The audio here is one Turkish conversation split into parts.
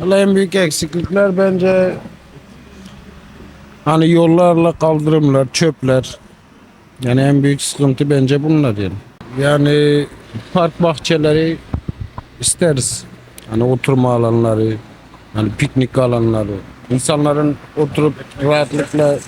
Valla en büyük eksiklikler bence hani yollarla kaldırımlar, çöpler. Yani en büyük sıkıntı bence bunlar yani. Yani park bahçeleri isteriz. Hani oturma alanları, hani piknik alanları. İnsanların oturup rahatlıkla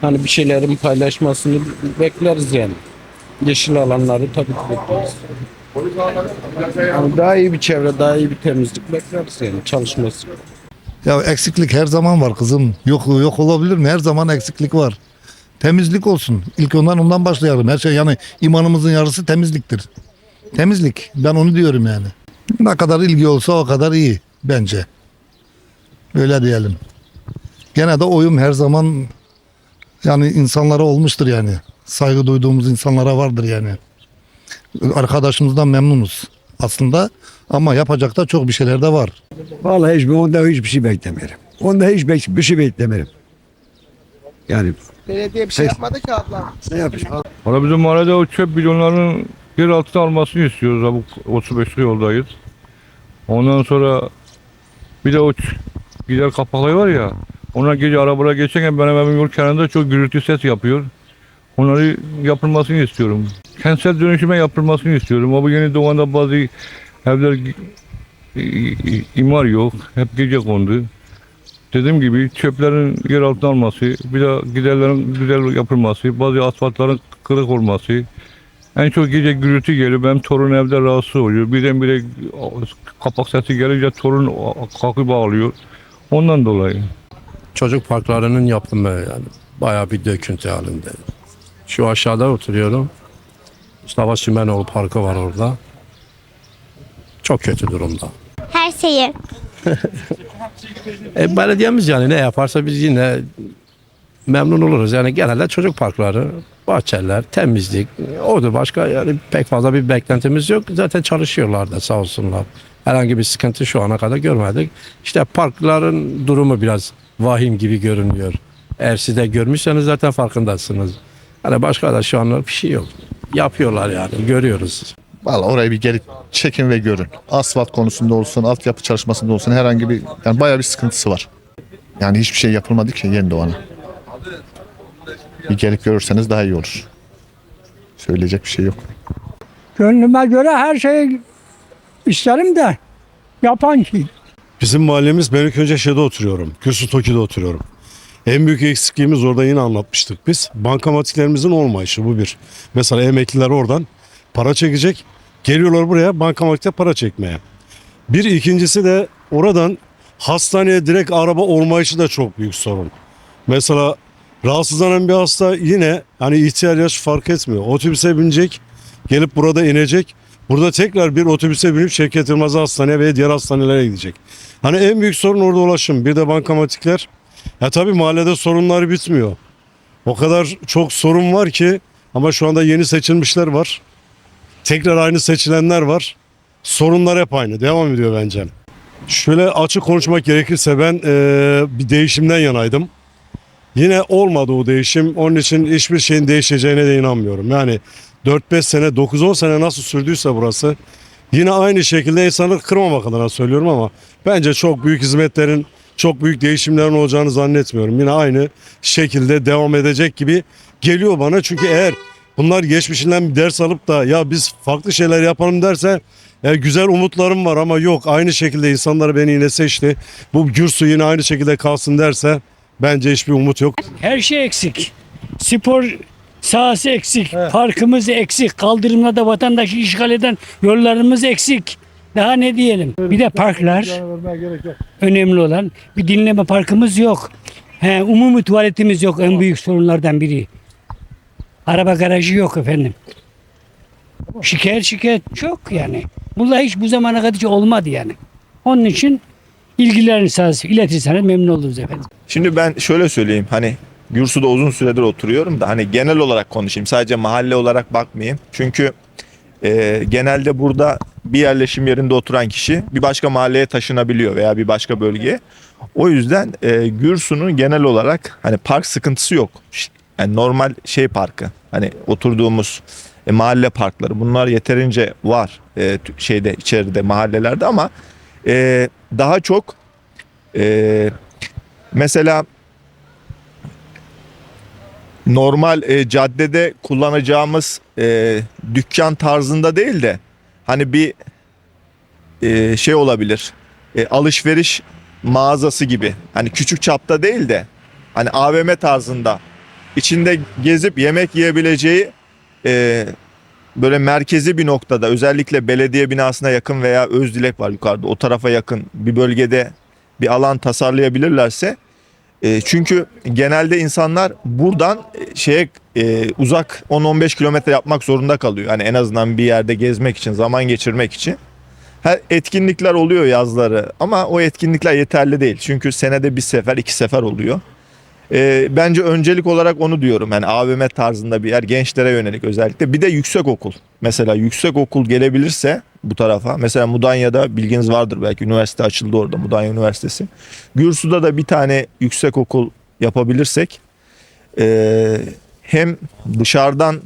hani bir şeylerin paylaşmasını bekleriz yani. Yeşil alanları tabii ki bekleriz. Yani daha iyi bir çevre, daha iyi bir temizlik bekleriz yani çalışması. Ya eksiklik her zaman var kızım. Yok yok olabilir mi? Her zaman eksiklik var. Temizlik olsun. İlk ondan ondan başlayalım. Her şey yani imanımızın yarısı temizliktir. Temizlik. Ben onu diyorum yani. Ne kadar ilgi olsa o kadar iyi bence. Öyle diyelim. Gene de oyum her zaman yani insanlara olmuştur yani. Saygı duyduğumuz insanlara vardır yani. Arkadaşımızdan memnunuz aslında ama yapacak da çok bir şeyler de var. Vallahi hiçbir onda hiçbir şey beklemiyorum. Onda hiç bek- bir şey beklemiyorum. Yani Belediye bir şey yapmadı ki abla. ne yapacağım? Valla bizim mahallede o çöp bidonlarının yer altına almasını istiyoruz. Ha, bu 35'li yoldayız. Ondan sonra bir de o ç- gider kapakları var ya. Onlar gece arabalara geçerken benim evim yol kenarında çok gürültü ses yapıyor. Onları yapılmasını istiyorum. Kentsel dönüşüme yapılmasını istiyorum. Bu yeni doğanda bazı evler imar yok. Hep gece kondu. Dediğim gibi çöplerin yer altına alması, bir de giderlerin güzel yapılması, bazı asfaltların kırık olması. En çok gece gürültü geliyor. Benim torun evde rahatsız oluyor. Birdenbire kapak sesi gelince torun kalkıp ağlıyor. Ondan dolayı. çocuk parklarının yapımı yani bayağı bir döküntü halinde. Şu aşağıda oturuyorum. Mustafa Sümenoğlu Parkı var orada. Çok kötü durumda. Her şeyi. E, belediyemiz yani ne yaparsa biz yine memnun oluruz. Yani genelde çocuk parkları, bahçeler, temizlik, odur başka yani pek fazla bir beklentimiz yok. Zaten çalışıyorlar da sağ olsunlar. Herhangi bir sıkıntı şu ana kadar görmedik. İşte parkların durumu biraz vahim gibi görünüyor. Eğer siz de görmüşseniz zaten farkındasınız. Hani başka da şu anlık bir şey yok. Yapıyorlar yani görüyoruz. Valla orayı bir gelip çekin ve görün. Asfalt konusunda olsun, altyapı çalışmasında olsun herhangi bir yani bayağı bir sıkıntısı var. Yani hiçbir şey yapılmadı ki yeni doğana. Bir gelip görürseniz daha iyi olur. Söyleyecek bir şey yok. Gönlüme göre her şeyi isterim de yapan kim? Bizim mahallemiz ben ilk önce şeyde oturuyorum. Kürsü Toki'de oturuyorum. En büyük eksikliğimiz orada yine anlatmıştık biz. Bankamatiklerimizin olmayışı bu bir. Mesela emekliler oradan para çekecek. Geliyorlar buraya bankamatikte para çekmeye. Bir ikincisi de oradan hastaneye direkt araba olmayışı da çok büyük sorun. Mesela rahatsızlanan bir hasta yine hani ihtiyar yaş fark etmiyor. Otobüse binecek, gelip burada inecek. Burada tekrar bir otobüse binip Şevket Yılmaz Hastaneye ve diğer hastanelere gidecek. Hani en büyük sorun orada ulaşım. Bir de bankamatikler. Ya tabii mahallede sorunlar bitmiyor. O kadar çok sorun var ki ama şu anda yeni seçilmişler var. Tekrar aynı seçilenler var. Sorunlar hep aynı. Devam ediyor bence. Şöyle açık konuşmak gerekirse ben eee, bir değişimden yanaydım. Yine olmadı o değişim. Onun için hiçbir şeyin değişeceğine de inanmıyorum. Yani 4-5 sene, 9-10 sene nasıl sürdüyse burası yine aynı şekilde insanları kırmamak adına söylüyorum ama bence çok büyük hizmetlerin, çok büyük değişimlerin olacağını zannetmiyorum. Yine aynı şekilde devam edecek gibi geliyor bana. Çünkü eğer bunlar geçmişinden bir ders alıp da ya biz farklı şeyler yapalım derse ya güzel umutlarım var ama yok aynı şekilde insanlar beni yine seçti. Bu Gürsu yine aynı şekilde kalsın derse bence hiçbir umut yok. Her şey eksik. Spor sahası eksik. Parkımız eksik. Kaldırımlarda vatandaşı işgal eden yollarımız eksik. Daha ne diyelim? Bir de parklar önemli olan. Bir dinleme parkımız yok. He, umumi tuvaletimiz yok. En büyük sorunlardan biri. Araba garajı yok efendim. Şikayet şikayet çok yani. Bunlar hiç bu zamana kadar hiç olmadı yani. Onun için ilgilerini sağ iletirseniz memnun oluruz efendim. Şimdi ben şöyle söyleyeyim hani Gürsu'da uzun süredir oturuyorum da hani genel olarak konuşayım sadece mahalle olarak bakmayayım. Çünkü e, genelde burada bir yerleşim yerinde oturan kişi bir başka mahalleye taşınabiliyor veya bir başka bölgeye. O yüzden e, Gürsu'nun genel olarak hani park sıkıntısı yok. Yani normal şey parkı hani oturduğumuz e, mahalle parkları bunlar yeterince var e, şeyde içeride mahallelerde ama e, daha çok e, mesela normal e, caddede kullanacağımız e, dükkan tarzında değil de hani bir e, şey olabilir. E, alışveriş mağazası gibi. Hani küçük çapta değil de hani AVM tarzında içinde gezip yemek yiyebileceği e, böyle merkezi bir noktada özellikle belediye binasına yakın veya Özdilek var yukarıda o tarafa yakın bir bölgede bir alan tasarlayabilirlerse e, çünkü genelde insanlar buradan e, şeye e, uzak 10-15 kilometre yapmak zorunda kalıyor. Hani en azından bir yerde gezmek için, zaman geçirmek için. Her etkinlikler oluyor yazları ama o etkinlikler yeterli değil. Çünkü senede bir sefer, iki sefer oluyor. E, bence öncelik olarak onu diyorum. Yani AVM tarzında bir yer gençlere yönelik özellikle. Bir de yüksek okul. Mesela yüksek okul gelebilirse bu tarafa. Mesela Mudanya'da bilginiz vardır belki üniversite açıldı orada Mudanya Üniversitesi. Gürsu'da da bir tane yüksek okul yapabilirsek e, hem dışarıdan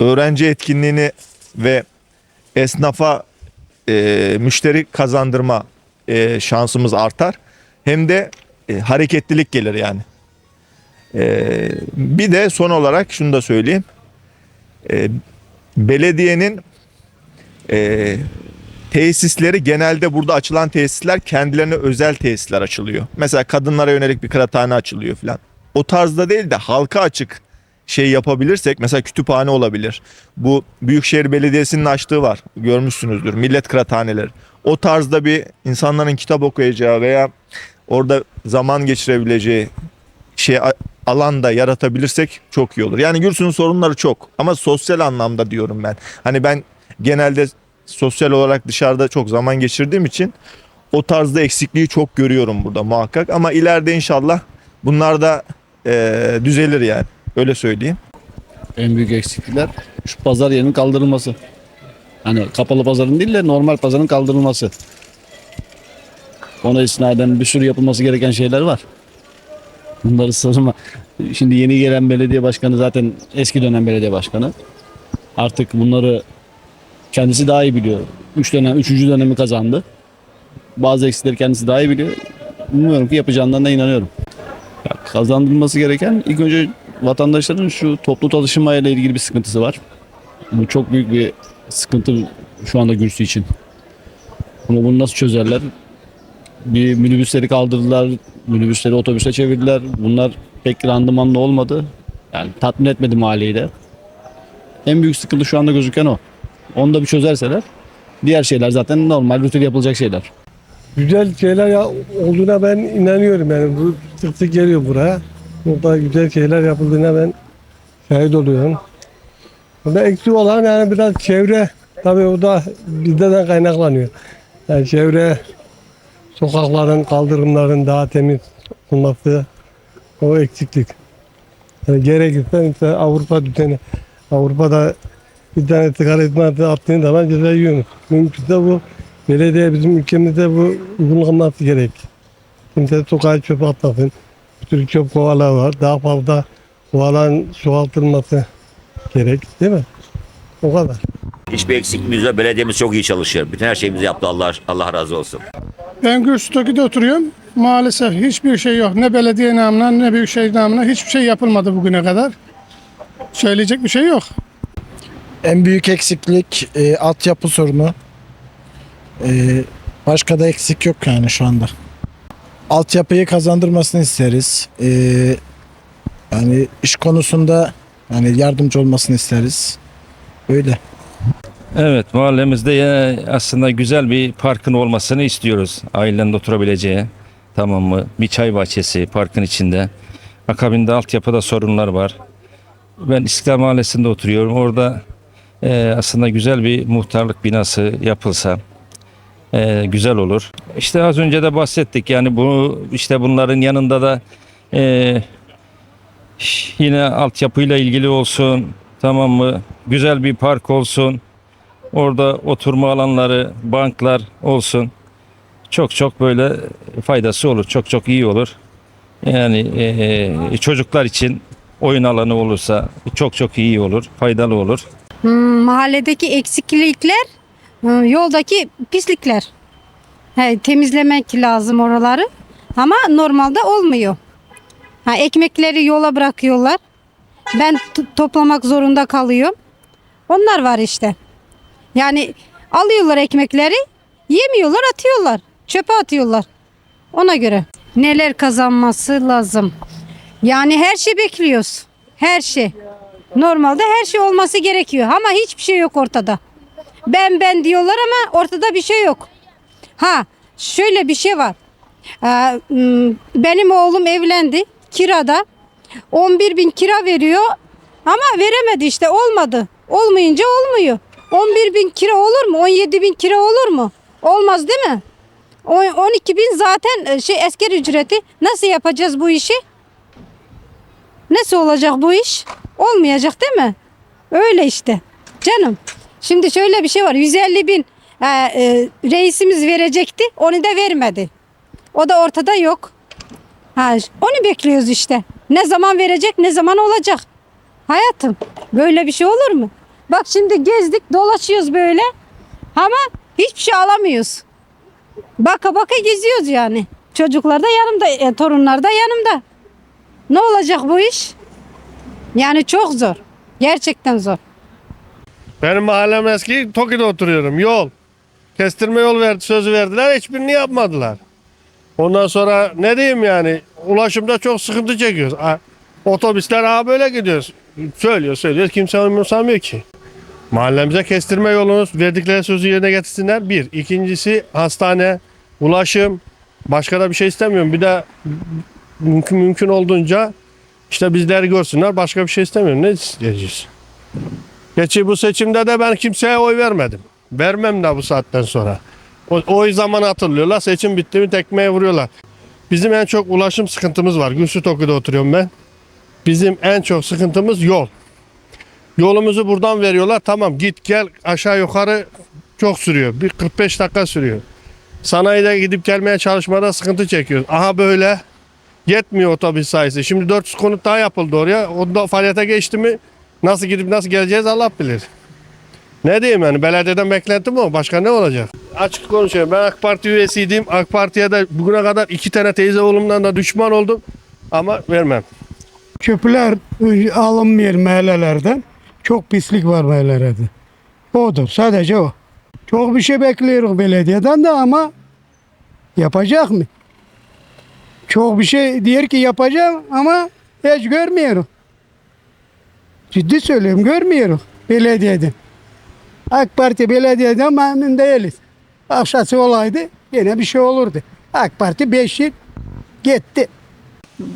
öğrenci etkinliğini ve esnafa e, müşteri kazandırma e, şansımız artar. Hem de e, hareketlilik gelir yani. E, bir de son olarak şunu da söyleyeyim. E, belediyenin e, tesisleri genelde burada açılan tesisler kendilerine özel tesisler açılıyor. Mesela kadınlara yönelik bir kıraathane açılıyor falan. O tarzda değil de halka açık şey yapabilirsek mesela kütüphane olabilir. Bu Büyükşehir Belediyesi'nin açtığı var. Görmüşsünüzdür. Millet kıraathaneleri. O tarzda bir insanların kitap okuyacağı veya orada zaman geçirebileceği şey alanda yaratabilirsek çok iyi olur. Yani Gürsün'ün sorunları çok ama sosyal anlamda diyorum ben. Hani ben genelde sosyal olarak dışarıda çok zaman geçirdiğim için o tarzda eksikliği çok görüyorum burada muhakkak ama ileride inşallah bunlar da eee, düzelir yani. Öyle söyleyeyim. En büyük eksiklikler şu pazar yerinin kaldırılması. Hani kapalı pazarın değil de normal pazarın kaldırılması. Ona istinaden bir sürü yapılması gereken şeyler var. Bunları sırma. Şimdi yeni gelen belediye başkanı zaten eski dönem belediye başkanı. Artık bunları kendisi daha iyi biliyor. Üç dönem, üçüncü dönemi kazandı. Bazı eksikleri kendisi daha iyi biliyor. Umuyorum ki yapacağından da inanıyorum. Ya kazandırılması gereken ilk önce vatandaşların şu toplu taşıma ile ilgili bir sıkıntısı var. Bu çok büyük bir sıkıntı şu anda Gürsü için. Bunu, bunu nasıl çözerler? Bir minibüsleri kaldırdılar, minibüsleri otobüse çevirdiler. Bunlar pek randımanlı olmadı. Yani tatmin etmedi mahalleyi de. En büyük sıkıntı şu anda gözüken o. Onu da bir çözerseler diğer şeyler zaten normal rutin yapılacak şeyler. güzel şeyler ya, olduğuna ben inanıyorum yani. Bu sık sık geliyor buraya. Burada güzel şeyler yapıldığına ben şahit oluyorum. Burada eksik olan yani biraz çevre tabii o da bizden kaynaklanıyor. Yani çevre sokakların, kaldırımların daha temiz olması o eksiklik. Yani gerekirse mesela Avrupa düzeni. Avrupa'da bir tane sigara izmariti attığın zaman ceza yiyormuş. Mümkünse bu belediye bizim ülkemizde bu uygulanması gerek. Kimse sokağa çöp atmasın. Bir sürü çöp kovalar var. Daha fazla kovaların çoğaltılması gerek değil mi? O kadar. Hiçbir eksikliğimiz yok. Belediyemiz çok iyi çalışıyor. Bütün her şeyimizi yaptı. Allah Allah razı olsun. Ben Gürsü'deki oturuyorum. Maalesef hiçbir şey yok. Ne belediye namına ne büyükşehir namına hiçbir şey yapılmadı bugüne kadar. Söyleyecek bir şey yok. En büyük eksiklik e, altyapı sorunu. E, başka da eksik yok yani şu anda. Altyapıyı kazandırmasını isteriz. E, yani iş konusunda yani yardımcı olmasını isteriz. Öyle. Evet mahallemizde aslında güzel bir parkın olmasını istiyoruz. Ailenin oturabileceği tamam mı? Bir çay bahçesi parkın içinde. Akabinde altyapıda sorunlar var. Ben İstiklal Mahallesi'nde oturuyorum. Orada e, aslında güzel bir muhtarlık binası yapılsa e, güzel olur. İşte az önce de bahsettik yani bu işte bunların yanında da e, yine altyapıyla ilgili olsun tamam mı? Güzel bir park olsun. Orada oturma alanları, banklar olsun. Çok çok böyle faydası olur. Çok çok iyi olur. Yani e, çocuklar için oyun alanı olursa çok çok iyi olur. Faydalı olur. mahalledeki eksiklikler, yoldaki pislikler. He, temizlemek lazım oraları. Ama normalde olmuyor. Ha, ekmekleri yola bırakıyorlar. Ben toplamak zorunda kalıyorum. Onlar var işte. Yani alıyorlar ekmekleri, yemiyorlar, atıyorlar. Çöpe atıyorlar. Ona göre neler kazanması lazım. Yani her şey bekliyoruz. Her şey. Normalde her şey olması gerekiyor ama hiçbir şey yok ortada. Ben ben diyorlar ama ortada bir şey yok. Ha şöyle bir şey var. Ee, benim oğlum evlendi kirada. 11 bin kira veriyor ama veremedi işte olmadı. Olmayınca olmuyor. 11 bin kira olur mu? 17 bin kira olur mu? Olmaz değil mi? O- 12 bin zaten e, şey asker ücreti. Nasıl yapacağız bu işi? Nasıl olacak bu iş? Olmayacak değil mi? Öyle işte. Canım. Şimdi şöyle bir şey var. 150 bin e, e, reisimiz verecekti. Onu da vermedi. O da ortada yok. Ha, onu bekliyoruz işte. Ne zaman verecek, ne zaman olacak? Hayatım, böyle bir şey olur mu? Bak şimdi gezdik, dolaşıyoruz böyle. Ama hiçbir şey alamıyoruz. Baka baka geziyoruz yani. Çocuklar da yanımda, e, torunlar da yanımda. Ne olacak bu iş? Yani çok zor. Gerçekten zor. Benim mahallem eski Toki'de oturuyorum. Yol. Kestirme yol verdi, sözü verdiler. Hiçbirini yapmadılar. Ondan sonra ne diyeyim yani ulaşımda çok sıkıntı çekiyoruz. Otobüsler ha böyle gidiyoruz. Söylüyor söylüyor kimse umursamıyor ki. Mahallemize kestirme yolunuz verdikleri sözü yerine getirsinler. Bir. İkincisi hastane, ulaşım. Başka da bir şey istemiyorum. Bir de mümkün mümkün olduğunca işte bizleri görsünler. Başka bir şey istemiyorum. Ne isteyeceğiz? Geçi bu seçimde de ben kimseye oy vermedim. Vermem de bu saatten sonra. O, oy zaman hatırlıyorlar. Seçim bitti mi tekmeye vuruyorlar. Bizim en çok ulaşım sıkıntımız var. Gülsü Toku'da oturuyorum ben. Bizim en çok sıkıntımız yol. Yolumuzu buradan veriyorlar. Tamam git gel aşağı yukarı çok sürüyor. Bir 45 dakika sürüyor. Sanayide gidip gelmeye çalışmada sıkıntı çekiyoruz. Aha böyle yetmiyor otobüs sayısı. Şimdi 400 konut daha yapıldı oraya. Onda faaliyete geçti mi nasıl gidip nasıl geleceğiz Allah bilir. Ne diyeyim yani belediyeden beklentim o. Başka ne olacak? Açık konuşuyorum. Ben AK Parti üyesiydim. AK Parti'ye de bugüne kadar iki tane teyze oğlumdan da düşman oldum. Ama vermem. Çöpler e, alınmıyor mahallelerden. Çok pislik var mahallelerde. Odur sadece o. Çok bir şey bekliyoruz belediyeden de ama yapacak mı? Çok bir şey diyor ki yapacağım ama hiç görmüyorum. Ciddi söylüyorum görmüyorum belediyeden. AK Parti belediyeden memnun değiliz. Aşağısı olaydı yine bir şey olurdu. AK Parti 5 yıl gitti.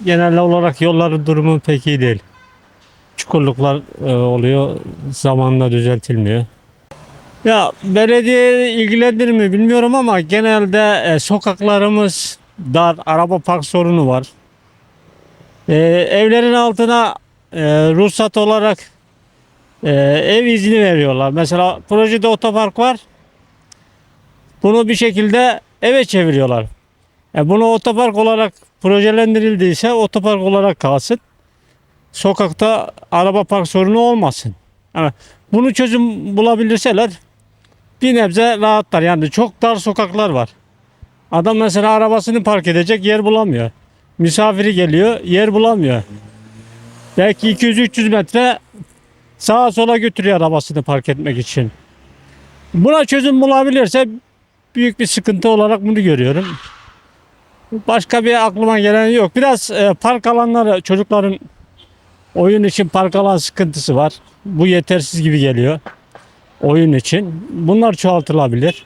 Genel olarak yolların durumu pek iyi değil. Çukurluklar e, oluyor, zamanla düzeltilmiyor. Ya belediye ilgilendirir mi bilmiyorum ama genelde e, sokaklarımız dar, araba park sorunu var. E, evlerin altına e, ruhsat olarak e, ev izni veriyorlar. Mesela projede otopark var. Bunu bir şekilde eve çeviriyorlar. E, bunu otopark olarak projelendirildiyse otopark olarak kalsın. Sokakta araba park sorunu olmasın. Ama bunu çözüm bulabilirseler bir nebze rahatlar. Yani çok dar sokaklar var. Adam mesela arabasını park edecek yer bulamıyor. Misafiri geliyor yer bulamıyor. Belki 200-300 metre sağa sola götürüyor arabasını park etmek için. Buna çözüm bulabilirse büyük bir sıkıntı olarak bunu görüyorum. Başka bir aklıma gelen yok. Biraz e, park alanları çocukların oyun için park alan sıkıntısı var. Bu yetersiz gibi geliyor oyun için. Bunlar çoğaltılabilir.